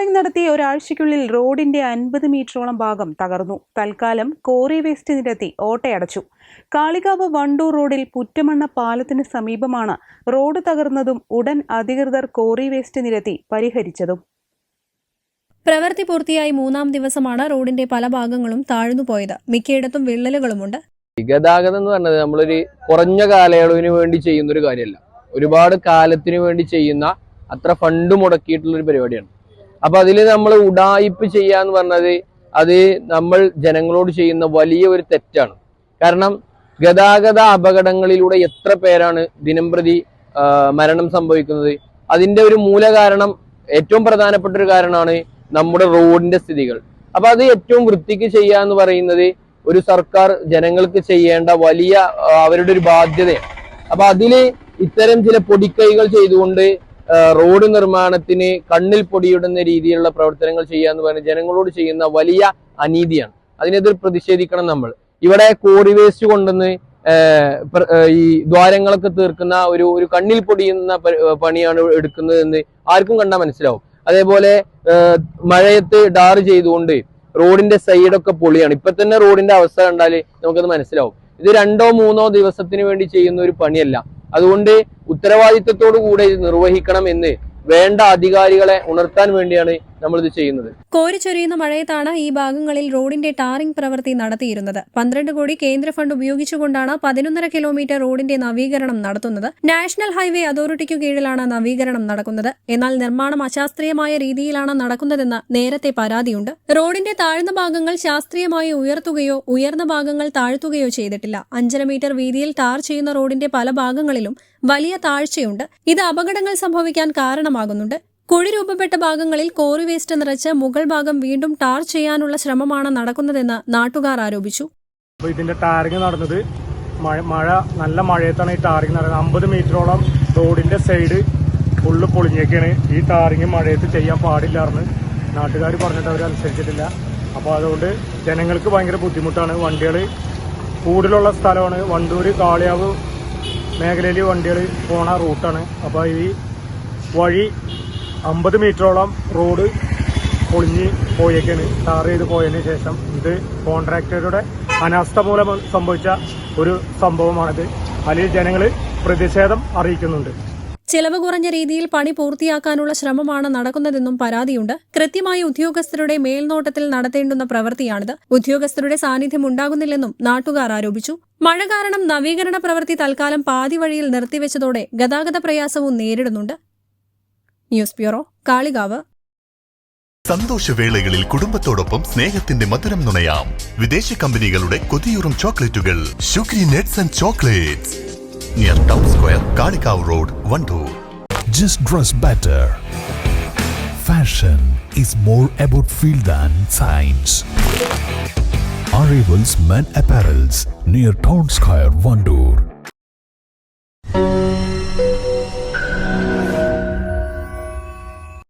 Tarring നടത്തിയ ഒരാഴ്ചയ്ക്കുള്ളിൽ റോഡിന്റെ അൻപത് മീറ്ററോളം ഭാഗം തകർന്നു. തൽക്കാലം കോറി വേസ്റ്റ് നിരത്തി ഓട്ടയടച്ചു. കാളികാവ് വണ്ടൂർ റോഡിൽ പുറ്റമണ്ണ പാലത്തിന് സമീപമാണ് റോഡ് തകർന്നതും ഉടൻ അധികൃതർ കോറി വേസ്റ്റ് നിരത്തി പരിഹരിച്ചതും. പ്രവൃത്തി പൂർത്തിയായി മൂന്നാം ദിവസമാണ് റോഡിന്റെ പല ഭാഗങ്ങളും താഴ്ന്നു പോയത്. മിക്കയിടത്തും വിള്ളലുകളുമുണ്ട്. ഗതാഗതം എന്ന് പറഞ്ഞത് നമ്മളൊരു കുറഞ്ഞ കാലയളവിന് വേണ്ടി ചെയ്യുന്ന ഒരു കാര്യമല്ല. ഒരുപാട് കാലത്തിന് വേണ്ടി ചെയ്യുന്ന അത്ര ഫണ്ട് മുടക്കിയിട്ടുള്ള ഒരു പരിപാടിയാണ്. അപ്പൊ അതിൽ നമ്മൾ ഉടായിപ്പ് ചെയ്യാന്ന് പറഞ്ഞത് അത് നമ്മൾ ജനങ്ങളോട് ചെയ്യുന്ന വലിയ ഒരു തെറ്റാണ്. കാരണം ഗതാഗത അപകടങ്ങളിലൂടെ എത്ര പേരാണ് ദിനംപ്രതി പ്രതി മരണം സംഭവിക്കുന്നത്? അതിന്റെ ഒരു മൂല കാരണം ഏറ്റവും പ്രധാനപ്പെട്ട ഒരു കാരണമാണ് നമ്മുടെ റോഡിന്റെ സ്ഥിതികൾ. അപ്പൊ അത് ഏറ്റവും വൃത്തിക്ക് ചെയ്യുക എന്ന് പറയുന്നത് ഒരു സർക്കാർ ജനങ്ങൾക്ക് ചെയ്യേണ്ട വലിയ അവരുടെ ഒരു ബാധ്യതയാണ്. അപ്പൊ അതിൽ ഇത്തരം ചില പൊടിക്കൈകൾ ചെയ്തുകൊണ്ട് റോഡ് നിർമ്മാണത്തിന് കണ്ണിൽ പൊടിയിടുന്ന രീതിയിലുള്ള പ്രവർത്തനങ്ങൾ ചെയ്യുക എന്ന് പറഞ്ഞാൽ ജനങ്ങളോട് ചെയ്യുന്ന വലിയ അനീതിയാണ്. അതിനെതിരെ പ്രതിഷേധിക്കണം നമ്മൾ. ഇവിടെ കോറി വേസ്റ്റ് കൊണ്ടുവന്ന് ഈ ദ്വാരങ്ങളൊക്കെ തീർക്കുന്ന ഒരു ഒരു കണ്ണിൽ പൊടിയുന്ന പണിയാണ് എടുക്കുന്നതെന്ന് ആർക്കും കണ്ടാൽ മനസ്സിലാവും. അതേപോലെ മഴയത്ത് ഡാർ ചെയ്തുകൊണ്ട് റോഡിന്റെ സൈഡൊക്കെ പൊളിയാണ്. ഇപ്പൊ തന്നെ റോഡിന്റെ അവസ്ഥ കണ്ടാൽ നമുക്കത് മനസ്സിലാവും. ഇത് രണ്ടോ മൂന്നോ ദിവസത്തിന് വേണ്ടി ചെയ്യുന്ന ഒരു പണിയല്ല. അതുകൊണ്ട് ഉത്തരവാദിത്തത്തോടു കൂടെ ഇത് നിർവഹിക്കണം എന്ന് വേണ്ട അധികാരികളെ ഉണർത്താൻ വേണ്ടിയാണ് നമ്മൾ ഇത് ചെയ്യുന്നത് കോരിച്ചൊരിയുന്ന മഴയത്താണ് ഈ ഭാഗങ്ങളിൽ റോഡിന്റെ ടാറിംഗ് പ്രവൃത്തി നടത്തിയിരുന്നത്. പന്ത്രണ്ട് കോടി കേന്ദ്ര ഫണ്ട് ഉപയോഗിച്ചുകൊണ്ടാണ് പതിനൊന്നര കിലോമീറ്റർ റോഡിന്റെ നവീകരണം നടത്തുന്നത്. നാഷണൽ ഹൈവേ അതോറിറ്റിക്കു കീഴിലാണ് നവീകരണം നടക്കുന്നത്. എന്നാൽ നിർമ്മാണം അശാസ്ത്രീയമായ രീതിയിലാണ് നടക്കുന്നതെന്ന് നേരത്തെ പരാതിയുണ്ട്. റോഡിന്റെ താഴ്ന്ന ഭാഗങ്ങൾ ശാസ്ത്രീയമായി ഉയർത്തുകയോ ഉയർന്ന ഭാഗങ്ങൾ താഴ്ത്തുകയോ ചെയ്തിട്ടില്ല. അഞ്ചര മീറ്റർ വീതിയിൽ ടാർ ചെയ്യുന്ന റോഡിന്റെ പല ഭാഗങ്ങളിലും വലിയ താഴ്ചയുണ്ട്. ഇത് അപകടങ്ങൾ സംഭവിക്കാൻ കാരണമാകുന്നുണ്ട്. കുഴി രൂപപ്പെട്ട ഭാഗങ്ങളിൽ കോറി വേസ്റ്റ് നിറച്ച് മുകൾ ഭാഗം വീണ്ടും ടാർ ചെയ്യാനുള്ള ശ്രമമാണ് നടക്കുന്നതെന്ന് നാട്ടുകാർ ആരോപിച്ചു. അപ്പോൾ ഇതിന്റെ ടാറിങ് നടന്നത് മഴ നല്ല മഴയത്താണ് ഈ ടാറിങ് നടന്നത്. അമ്പത് മീറ്ററോളം റോഡിന്റെ സൈഡ് ഫുള്ള് പൊളിഞ്ഞേക്കാണ്. ഈ ടാറിങ് മഴയത്ത് ചെയ്യാൻ പാടില്ലായിരുന്നു നാട്ടുകാർ പറഞ്ഞിട്ട് അവർ അനുസരിച്ചിട്ടില്ല അപ്പോൾ അതുകൊണ്ട് ജനങ്ങൾക്ക് ഭയങ്കര ബുദ്ധിമുട്ടാണ്. വണ്ടികൾ കൂടുതലുള്ള സ്ഥലമാണ്. വണ്ടൂര് കാളിയാവ് മേഖലയിൽ വണ്ടികൾ പോണ റൂട്ടാണ്. അപ്പോൾ ഈ വഴി അമ്പത് മീറ്ററോളം റോഡ് പൊളിഞ്ഞ് പോയേക്കാണ്. ടാർ ചെയ്ത് പോയതിന് ശേഷം ഇത് കോൺട്രാക്ടറുടെ അനാസ്ഥ മൂലം സംഭവിച്ച ഒരു സംഭവമാണിത്. അതിൽ ജനങ്ങൾ പ്രതിഷേധം അറിയിക്കുന്നുണ്ട്. ചെലവ് കുറഞ്ഞ രീതിയിൽ പണി പൂർത്തിയാക്കാനുള്ള ശ്രമമാണ് നടക്കുന്നതെന്നും പരാതിയുണ്ട്. കൃത്യമായി ഉദ്യോഗസ്ഥരുടെ മേൽനോട്ടത്തിൽ നടത്തേണ്ടുന്ന പ്രവൃത്തിയാണിത്. ഉദ്യോഗസ്ഥരുടെ സാന്നിധ്യം ഉണ്ടാകുന്നില്ലെന്നും നാട്ടുകാർ ആരോപിച്ചു. മഴ കാരണം നവീകരണ പ്രവൃത്തി തൽക്കാലം പാതിവഴിയിൽ നിർത്തിവെച്ചതോടെ ഗതാഗത പ്രയാസവും നേരിടുന്നുണ്ട്. News bureau Kalikavu. സന്തോഷവേളകളിൽ കുടുംബത്തോടൊപ്പം സ്നേഹത്തിന്റെ മധുരം നുണയാം. വിദേശ കമ്പനികളുടെ കൊതിയൂറും ചോക്ലേറ്റുകൾ. Shukri nuts and chocolates. Near town square Kalikavu road Wandoor. Just dress better. Fashion is more about feel than science Arrivals Men Apparels near Town Square, Vandoor.